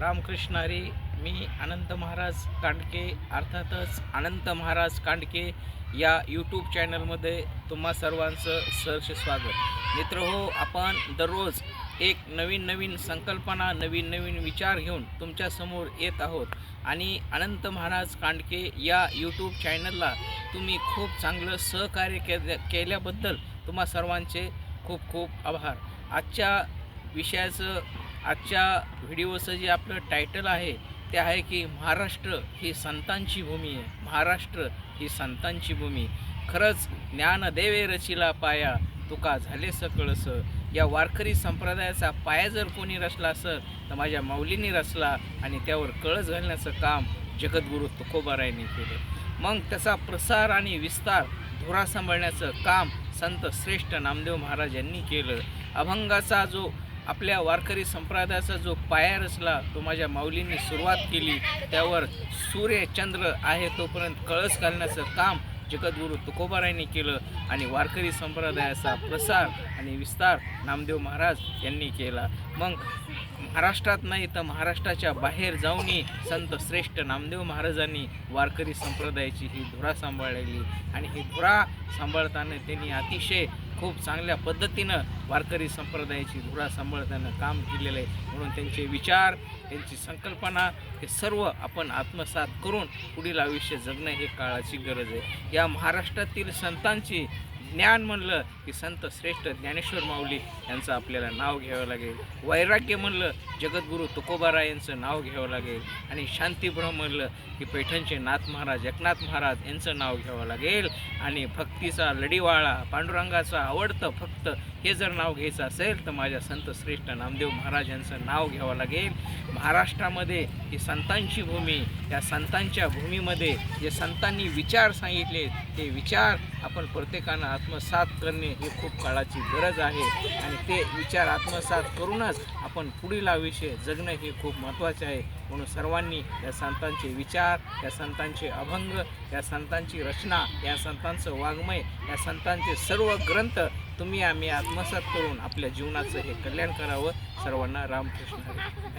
रामकृष्ण हरी मी अनंत महाराज कांडके अर्थातच अनंत महाराज कांडके या यूट्यूब चॅनलमध्ये तुम्हा सर्वांचं सहर्ष स्वागत. मित्र हो आपण दररोज एक नवीन नवीन संकल्पना नवीन नवीन विचार घेऊन तुमच्यासमोर येत आहोत. आणि अनंत महाराज कांडके या यूट्यूब चॅनलला तुम्ही खूप चांगलं सहकार्य के केल्याबद्दल तुम्हा सर्वांचे खूप खूप आभार. आजच्या विषयाचं आजच्या व्हिडिओचं जे आपलं टायटल आहे ते आहे की महाराष्ट्र ही संतांची भूमी आहे. महाराष्ट्र ही संतांची भूमी. खरंच ज्ञानदेवे रचिला पाया तुका झाले सकळस. या वारकरी संप्रदायाचा पाया जर कोणी रचला असं तर माझ्या माऊलींनी रचला आणि त्यावर कळस घालण्याचं काम जगद्गुरू तुकोबारायांनी केलं. मग त्याचा प्रसार आणि विस्तार धुरा सांभाळण्याचं काम संत श्रेष्ठ नामदेव महाराज यांनी केलं. अभंगाचा जो आपल्या वारकरी संप्रदायाचा जो पाया रचला तो माझ्या माऊलींनी सुरुवात केली. त्यावर सूर्य चंद्र आहे तोपर्यंत कळस घालण्याचं काम जगद्गुरू तुकोबारायांनी केलं आणि वारकरी संप्रदायाचा प्रसार आणि विस्तार नामदेव महाराज यांनी केला. मग महाराष्ट्रात नाही तर महाराष्ट्राच्या बाहेर जाऊनही संत श्रेष्ठ नामदेव महाराजांनी वारकरी संप्रदायाची ही धुरा सांभाळलेली आणि ही धुरा सांभाळताना त्यांनी अतिशय खूप चांगल्या पद्धतीनं वारकरी संप्रदायाची धुरा सांभाळताना काम केलेलं आहे. म्हणून त्यांचे विचार त्यांची संकल्पना हे सर्व आपण आत्मसात करून पुढील आयुष्य जगणं हे काळाची गरज आहे. या महाराष्ट्रातील संतांची ज्ञान म्हणलं की संत श्रेष्ठ ज्ञानेश्वर माऊली यांचं आपल्याला नाव घ्यावं लागेल. वैराग्य म्हणलं जगद्गुरू तुकोबारा यांचं नाव घ्यावं लागेल. आणि शांतीभ्रम म्हणलं की पैठणचे नाथ महाराज एकनाथ महाराज यांचं नाव घ्यावं लागेल. आणि भक्तीचा लढीवाळा पांडुरंगाचा आवडतं फक्त हे जर नाव घ्यायचं असेल तर माझ्या संत श्रेष्ठ नामदेव महाराज यांचं नाव घ्यावं लागेल. महाराष्ट्रामध्ये ही संतांची भूमी या संतांच्या भूमीमध्ये जे संतांनी विचार सांगितले ते विचार आपण प्रत्येकानं आत्मसात करणे ही खूप काळाची गरज आहे आणि ते विचार आत्मसात करूनच आपण पुढील आयुष्य जगणं हे खूप महत्त्वाचे आहे. म्हणून सर्वांनी या संतांचे विचार या संतांचे अभंग या संतांची रचना या संतांचं वाङ्मय या संतांचे सर्व ग्रंथ तुम्ही आम्ही आत्मसात करून आपल्या जीवनाचं हे कल्याण करावं. सर्वांना रामकृष्ण